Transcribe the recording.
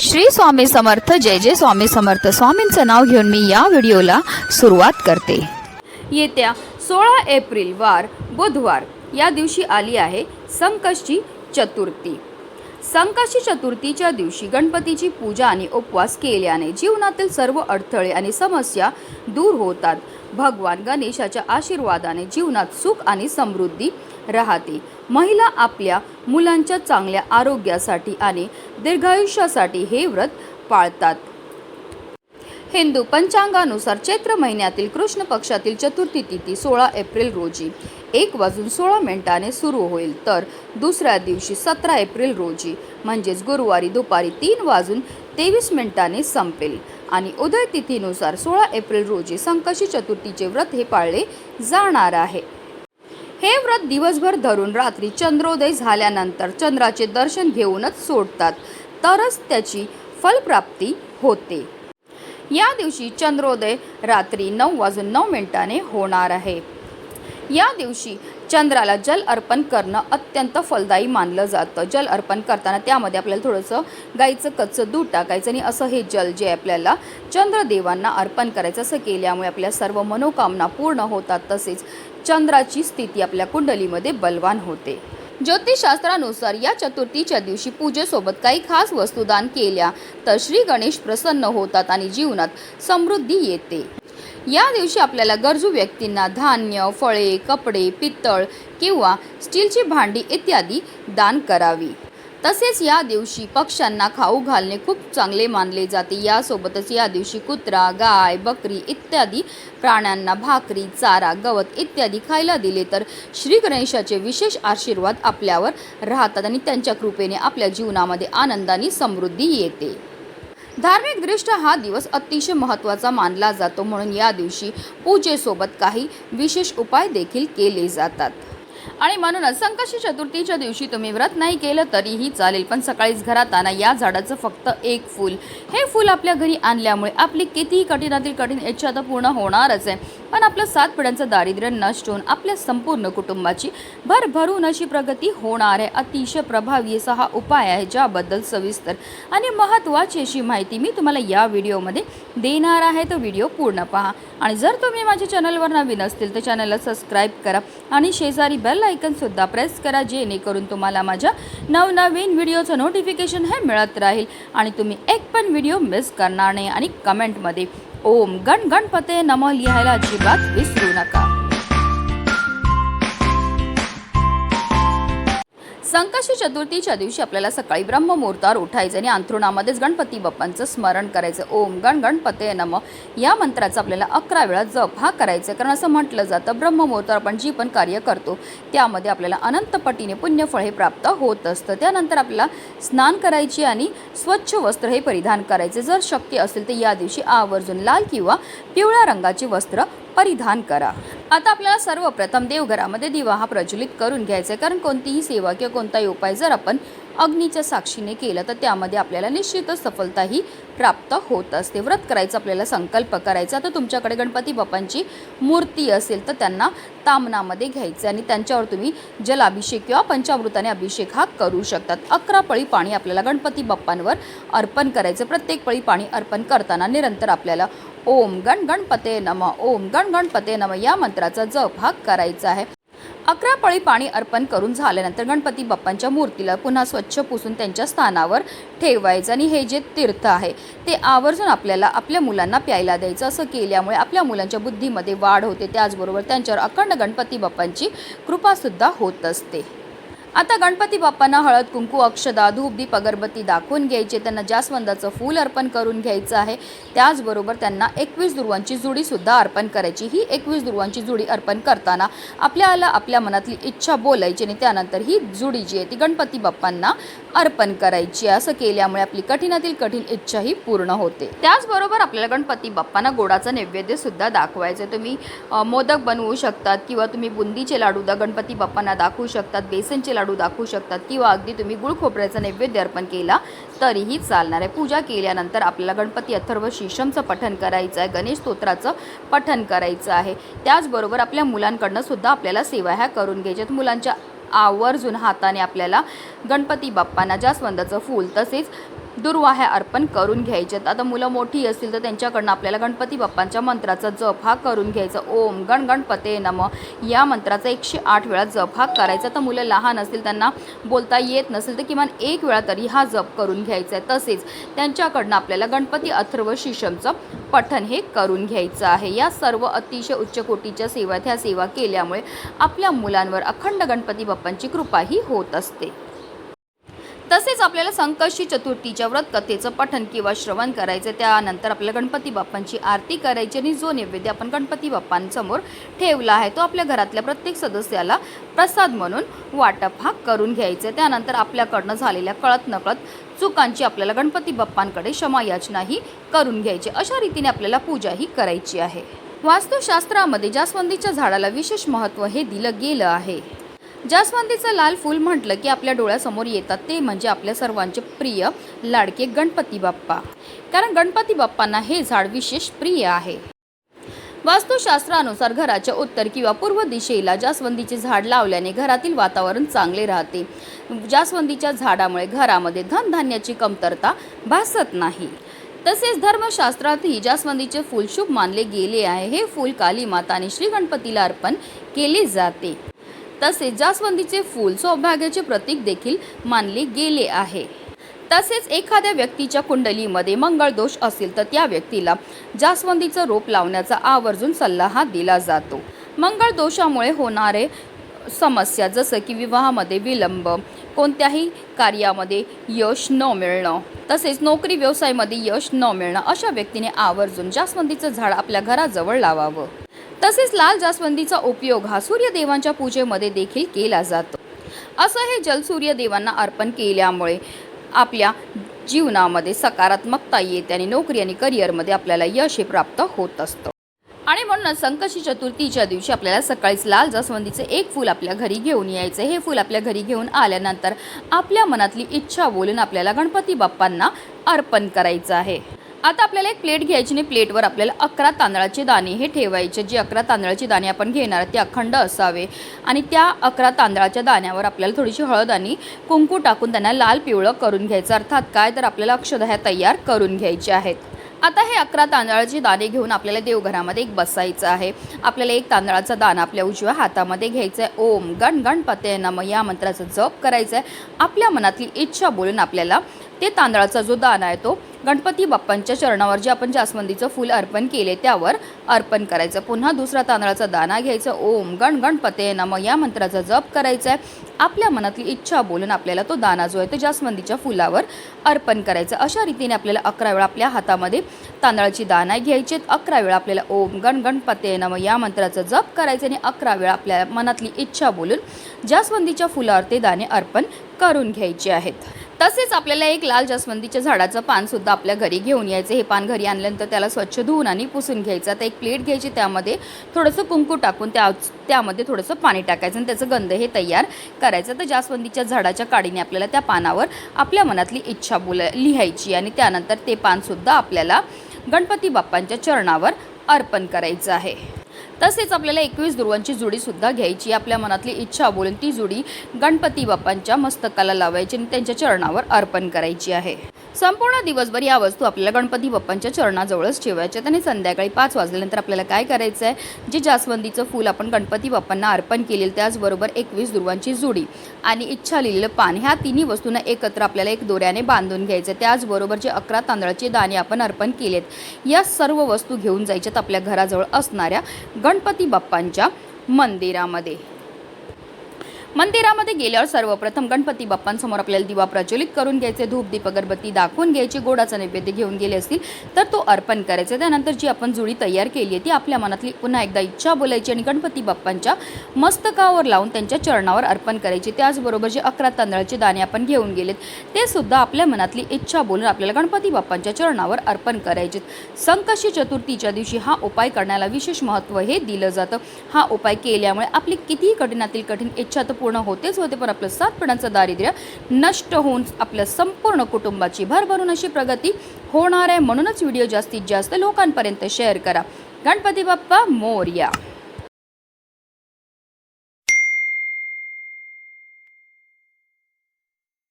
श्री स्वामी समर्थ जय जय स्वामी समर्थ. स्वामींचं नाव घेऊन मी या व्हिडिओला सुरुवात करते. येत्या सोळा एप्रिल वार बुधवार या दिवशी आली आहे संकष्टी चतुर्थी. संकष्टी चतुर्थीच्या दिवशी गणपतीची पूजा आणि उपवास केल्याने जीवनातील सर्व अडथळे आणि समस्या दूर होतात. भगवान गणेशाच्या आशीर्वादाने जीवनात सुख आणि समृद्धी राहते. महिला आपल्या मुलांच्या चांगल्या आरोग्यासाठी आणि दीर्घायुष्यासाठी हे व्रत पाळतात. हिंदू पंचांगानुसार चैत्र महिन्यातील कृष्ण पक्षातील चतुर्थी तिथी सोळा एप्रिल रोजी. एक वाजून सोळा मिनिटाने सुरू होईल तर दुसऱ्या दिवशी सतरा एप्रिल रोजी म्हणजेच गुरुवारी दुपारी तीन वाजून तेवीस मिनिटाने संपेल. आणि उदय तिथीनुसार सोळा एप्रिल रोजी संकशी चतुर्थीचे व्रत हे पाळले जाणार आहे. हे व्रत दिवसभर धरून रात्री चंद्रोदय झाल्यानंतर चंद्राचे दर्शन घेऊनच सोडतात तरच त्याची फलप्राप्ती होते. या दिवशी चंद्रोदय रात्री नऊ वाजून नऊ मिनिटाने होणार आहे. या दिवशी चंद्राला जल अर्पण करणं अत्यंत फलदायी मानलं जातं. जल अर्पण करताना त्यामध्ये आपल्याला थोडंसं गाईचं कच्चं दूध टाकायचं आणि असं हे जल जे आपल्याला चंद्रदेवांना अर्पण करायचं असं केल्यामुळे आपल्या सर्व मनोकामना पूर्ण होतात. तसेच चंद्राची स्थिती आपल्या कुंडलीमध्ये बलवान होते. ज्योतिषशास्त्रानुसार या चतुर्थीच्या दिवशी पूजेसोबत काही खास वस्तू दान केल्या तर श्री गणेश प्रसन्न होतात आणि जीवनात समृद्धी येते. या दिवशी आपल्याला गरजू व्यक्तींना धान्य फळे कपडे पितळ किंवा स्टीलची भांडी इत्यादी दान करावी. तसेच या दिवशी पक्ष्यांना खाऊ घालणे खूप चांगले मानले जाते. यासोबतच या दिवशी कुत्रा गाय बकरी इत्यादी प्राण्यांना भाकरी चारा गवत इत्यादी खायला दिले तर श्री गणेशाचे विशेष आशीर्वाद आपल्यावर राहतात आणि त्यांच्या कृपेने आपल्या जीवनामध्ये आनंदाने समृद्धी येते. धार्मिकदृष्ट्या हा दिवस अतिशय महत्त्वाचा मानला जातो म्हणून या दिवशी पूजेसोबत काही विशेष उपाय देखील केले जातात. आणि म्हणूनच संकष्टी चतुर्थीच्या दिवशी तुम्ही व्रत नाही केलं तरीही चालेल पण सकाळीच घरात आणा या झाडाचं फक्त एक फूल. हे फूल आपल्या घरी आणल्यामुळे आपली कितीही कठीणातील कठीण इच्छा तर पूर्ण होणारच आहे. पण आपलं सात पिढ्यांचं दारिद्र्य नष्ट होऊन आपल्या संपूर्ण कुटुंबाची भरभरून अशी प्रगती होणार आहे. अतिशय प्रभावी असा हा उपाय आहे ज्याबद्दल सविस्तर आणि महत्त्वाची अशी माहिती मी तुम्हाला या व्हिडिओमध्ये देणार आहे. तो व्हिडिओ पूर्ण पहा. आणि जर तुम्ही माझ्या चॅनलवर नवीन असतील तर चॅनलला सबस्क्राईब करा आणि शेजारी बेल आयकनसुद्धा प्रेस करा जेणेकरून तुम्हाला माझ्या नवनवीन व्हिडिओचं नोटिफिकेशन हे मिळत राहील आणि तुम्ही एक पण व्हिडिओ मिस करणार नाही. आणि कमेंटमध्ये ओम गण गणपते नम लिहायला अजिबात विसरू नका. संकष्टी चतुर्थीच्या दिवशी आपल्याला सकाळी ब्रह्ममुहूर्तावर उठायचं आणि अंथरुणामध्येच गणपती बाप्पांचं स्मरण करायचं. ओम गण गणपते नम. या मंत्राचा आपल्याला अकरा वेळा जप हा करायचा. कारण असं म्हटलं जातं ब्रह्ममुहूर्तावर आपण जी पण कार्य करतो त्यामध्ये आपल्याला अनंतपटीने पुण्यफळ हे प्राप्त होत असतं. त्यानंतर आपल्याला स्नान करायचे आणि स्वच्छ वस्त्र हे परिधान करायचे. जर शक्य असेल तर या दिवशी आवर्जून लाल किंवा पिवळ्या रंगाची वस्त्र परिधान करा. आता आपल्याला सर्वप्रथम देवघरामध्ये दिवा हा प्रज्वलित करून घ्यायचा आहे. कारण कोणतीही सेवा किंवा कोणताही उपाय जर आपण अग्नीच्या साक्षीने केलं तर त्यामध्ये आपल्याला निश्चितच सफलता ही प्राप्त होत असते. व्रत करायचं आपल्याला संकल्प करायचा तर तुमच्याकडे गणपती बाप्पांची मूर्ती असेल तर त्यांना तामनामध्ये घ्यायचं आणि त्यांच्यावर तुम्ही जलाभिषेक किंवा पंचामृताने अभिषेक हा करू शकतात. अकरा पळी पाणी आपल्याला गणपती बाप्पांवर अर्पण करायचं प्रत्येक पळी पाणी अर्पण करताना निरंतर आपल्याला ओम गण गणपते नम ओम गण गणपते नम या मंत्राचा जप हा करायचा आहे. अकरा पळी पाणी अर्पण करून झाल्यानंतर गणपती बाप्पांच्या मूर्तीला पुन्हा स्वच्छ पुसून त्यांच्या स्थानावर ठेवायचं आणि हे जे तीर्थ आहे ते आवर्जून आपल्याला आपल्या मुलांना प्यायला द्यायचं. असं केल्यामुळे आपल्या मुलांच्या बुद्धीमध्ये वाढ होते. त्याचबरोबर त्यांच्यावर अखंड गणपती बाप्पांची कृपासुद्धा होत असते. आता गणपती बाप्पांना हळद कुंकू अक्षदा धूप दीप अगरबत्ती दाखवून घ्यायचे. त्यांना जास्वंदाचं फूल अर्पण करून घ्यायचं आहे त्याचबरोबर त्यांना एकवीस दुर्वांची जुडीसुद्धा अर्पण करायची. ही एकवीस दुर्वांची जुडी अर्पण करताना आपल्याला आपल्या मनातली इच्छा बोलायची आणि त्यानंतर ही जुडी जी आहे ती गणपती बाप्पांना अर्पण करायची असं केल्यामुळे आपली कठीणातील कठीण इच्छा ही पूर्ण होते. त्याचबरोबर आपल्याला गणपती बाप्पांना गोडाचं नैवेद्य सुद्धा दाखवायचं आहे. तुम्ही मोदक बनवू शकतात किंवा तुम्ही बुंदीचे लाडू द गणपती बाप्पांना दाखवू शकतात बेसनचे लाडू दाखवू शकतात किंवा अगदी तुम्ही गुळ खोबऱ्याचा नैवेद्य अर्पण केला तरीही चालणार आहे. पूजा केल्यानंतर आपल्याला गणपती अथर्व शीशमचं पठन करायचं आहे गणेश स्तोत्राचं पठन करायचं आहे. त्याचबरोबर आपल्या मुलांकडनं सुद्धा आपल्याला सेवा ह्या करून घ्यायच्यात. मुलांच्या आवर्जून हाताने आपल्याला गणपती बाप्पांना जास्वंदाचं फूल तसेच दुर्वाह्या अर्पण करून घ्यायच्यात आता मुलं मोठी असतील तर त्यांच्याकडनं आपल्याला गणपती बाप्पांच्या मंत्राचा जप हा करून घ्यायचा. ओम गण गणपते नम. या मंत्राचा एकशे आठ वेळा जप हा करायचा. तर मुलं लहान असतील त्यांना बोलता येत नसेल तर किमान एक वेळा तरी हा जप करून घ्यायचा. आहे तसेच त्यांच्याकडनं आपल्याला गणपती अथर्व शिशमचं पठण हे करून घ्यायचं आहे. या सर्व अतिशय उच्च कोटीच्या सेवा ह्या सेवा केल्यामुळे आपल्या मुलांवर अखंड गणपती बाप्पांची कृपाही होत असते. तसेच आपल्याला संकष्टी चतुर्थीच्या व्रत कथेचं पठन किंवा श्रवण करायचं त्यानंतर आपल्याला गणपती बाप्पांची आरती करायची आणि जो नैवेद्य आपण गणपती बाप्पांसमोर ठेवला आहे तो आपल्या घरातल्या प्रत्येक सदस्याला प्रसाद म्हणून वाटप हा करून घ्यायचा त्यानंतर आपल्याकडनं झालेल्या कळत नकळत चुकांची आपल्याला गणपती बाप्पांकडे क्षमायाचनाही करून घ्यायची. अशा रीतीने आपल्याला पूजाही करायची आहे. वास्तुशास्त्रामध्ये जास्वंदीच्या झाडाला विशेष महत्त्व हे दिलं गेलं आहे. जास्वंदीचं लाल फूल म्हटलं की आपल्या डोळ्यासमोर येतात. ते म्हणजे आपल्या सर्वांचे प्रिय लाडके गणपती बाप्पा. कारण गणपती बाप्पांना हे झाड विशेष प्रिय आहे. वास्तुशास्त्रानुसार घराच्या उत्तर किंवा पूर्व दिशेला जास्वंदीचे झाड लावल्याने घरातील वातावरण चांगले राहते. जास्वंदीच्या झाडामुळे घरामध्ये धनधान्याची कमतरता भासत नाही. तसेच धर्मशास्त्रातही जास्वंदीचे फूल शुभ मानले गेले आहे. हे फूल काली माता आणि श्री गणपतीला अर्पण केले जाते. तसेच जास्वंदीचे फूल सौभाग्याचे प्रतीक देखील मानले गेले आहे. तसेच एखाद्या व्यक्तीच्या कुंडलीमध्ये मंगळ दोष असेल तर त्या व्यक्तीला जास्वंदीचं रोप लावण्याचा आवर्जून सल्ला हा दिला जातो. मंगळ दोषामुळे होणारे समस्या जसं की विवाहामध्ये विलंब कोणत्याही कार्यामध्ये यश न मिळणं तसेच नोकरी व्यवसायामध्ये यश न मिळणं अशा व्यक्तीने आवर्जून जास्वंदीचं झाड आपल्या घराजवळ लावावं. तसेच लाल जास्वंदीचा उपयोग हा सूर्यदेवांच्या पूजेमध्ये देखील केला जातो. असं हे जल सूर्यदेवांना अर्पण केल्यामुळे आपल्या जीवनामध्ये सकारात्मकता येते आणि नोकरी आणि करिअरमध्ये आपल्याला यश हे प्राप्त होत असतं. आणि म्हणूनच संकष्टी चतुर्थीच्या दिवशी आपल्याला सकाळीच लाल जास्वंदीचे एक फूल आपल्या घरी घेऊन यायचं. हे फूल आपल्या घरी घेऊन आल्यानंतर आपल्या मनातली इच्छा बोलून आपल्याला गणपती बाप्पांना अर्पण करायचं आहे. आता आपल्याला एक प्लेट घ्यायची आणि प्लेटवर आपल्याला अकरा तांदळाचे दाणे हे ठेवायचे. जे अकरा तांदळाचे दाणे आपण घेणार ते अखंड असावे. आणि त्या अकरा तांदळाच्या दाण्यावर आपल्याला थोडीशी हळद आणि कुंकू टाकून त्यांना लाल पिवळं करून घ्यायचं. अर्थात काय? तर आपल्याला अक्षदह्या तयार करून घ्यायच्या आहेत. आता हे अकरा तांदळाचे दाणे घेऊन आपल्याला देवघरामध्ये एक बसायचं आहे. आपल्याला एक तांदळाचा दाणा आपल्या उजव्या हातामध्ये घ्यायचा आहे. ओम गण गणपते नम या मंत्राचा जप करायचा आहे. आपल्या मनातली इच्छा बोलून आपल्याला ते तांदळाचा जो दाणा आहे तो गणपती बाप्पांच्या चरणावर जे आपण जास्वंदीचं फूल अर्पण केले त्यावर अर्पण करायचं. पुन्हा दुसरा तांदळाचा दाना घ्यायचा. ओम गण गणपते नम या मंत्राचा जप करायचा आहे. आपल्या मनातली इच्छा बोलून आपल्याला तो दाना जो आहे तो जास्वंदीच्या फुलावर अर्पण करायचा. अशा रीतीने आपल्याला अकरा वेळा आपल्या हातामध्ये तांदळाची दाना घ्यायची अकरा वेळा आपल्याला ओम गण गणपते नम या मंत्राचा जप करायचा आणि अकरा वेळा आपल्या मनातली इच्छा बोलून जास्वंदीच्या फुलावर ते दाणे अर्पण करून घ्यायचे आहेत. तसेच आपल्याला एक लाल जास्वंदीच्या झाडाचं पानसुद्धा आपल्या घरी घेऊन यायचं. हे पान घरी आणल्यानंतर त्याला स्वच्छ धुवून आणि पुसून घ्यायचं. आता एक प्लेट घ्यायची त्यामध्ये थोडंसं कुंकू टाकून त्या त्यामध्ये थोडंसं पाणी टाकायचं आणि त्याचं गंध हे तयार करायचं. तर जास्वंदीच्या झाडाच्या काडीने आपल्याला त्या पानावर आपल्या मनातली इच्छा बोला लिहायची आणि त्यानंतर ते पानसुद्धा आपल्याला गणपती बाप्पांच्या चरणावर अर्पण करायचं आहे. तसेच आपल्याला एकवीस दुर्वांची जुडीसुद्धा घ्यायची. आपल्या मनातली इच्छा बोलून ती जुडी गणपती बाप्पांच्या मस्तकाला लावायची आणि त्यांच्या चरणावर अर्पण करायची आहे. संपूर्ण दिवसभर या वस्तू आपल्याला गणपती बाप्पांच्या चरणाजवळच ठेवायच्या आणि संध्याकाळी पाच वाजल्यानंतर आपल्याला काय करायचं आहे जे जास्वंदीचं फूल आपण गणपती बाप्पांना अर्पण केलेलं त्याचबरोबर एकवीस दुर्वांची जुडी आणि इच्छा लिहिलेलं पान ह्या तिन्ही वस्तूंना एकत्र आपल्याला एक दोऱ्याने बांधून घ्यायचं त्याचबरोबर जे अकरा तांदळाचे दाणे आपण अर्पण केलेत या सर्व वस्तू घेऊन जायच्यात आपल्या घराजवळ असणाऱ्या गणपती बाप्पांच्या मंदिरामध्ये. मंदिरामध्ये गेल्यावर सर्वप्रथम गणपती बाप्पांसमोर आपल्याला दिवा प्रज्वलित करून घ्यायचे धूप दीप अगरबत्ती दाखवून घ्यायची गोडाचा नैवेद्य घेऊन गेले असतील तर तो अर्पण करायचा. त्यानंतर जी आपण जुळी तयार केली आहे ती आपल्या मनातली पुन्हा एकदा इच्छा बोलायची आणि गणपती बाप्पांच्या मस्तकावर लावून त्यांच्या चरणावर अर्पण करायची. त्याचबरोबर जे अकरा तांदळाचे दाणे आपण घेऊन गेलेत ते सुद्धा आपल्या मनातली इच्छा बोलून आपल्याला गणपती बाप्पांच्या चरणावर अर्पण करायचे संकष्टी चतुर्थीच्या दिवशी हा उपाय करण्याला विशेष महत्त्व हे दिलं जातं. हा उपाय केल्यामुळे आपली कितीही कठीणातील कठीण इच्छा तर पूर्ण होतेच होते पण आपलं सातपणाचं दारिद्र्य नष्ट होऊन आपल्या संपूर्ण कुटुंबाची भरभरून अशी प्रगती होणार आहे. म्हणूनच व्हिडिओ जास्तीत जास्त लोकांपर्यंत शेअर करा. गणपती बाप्पा मोरया.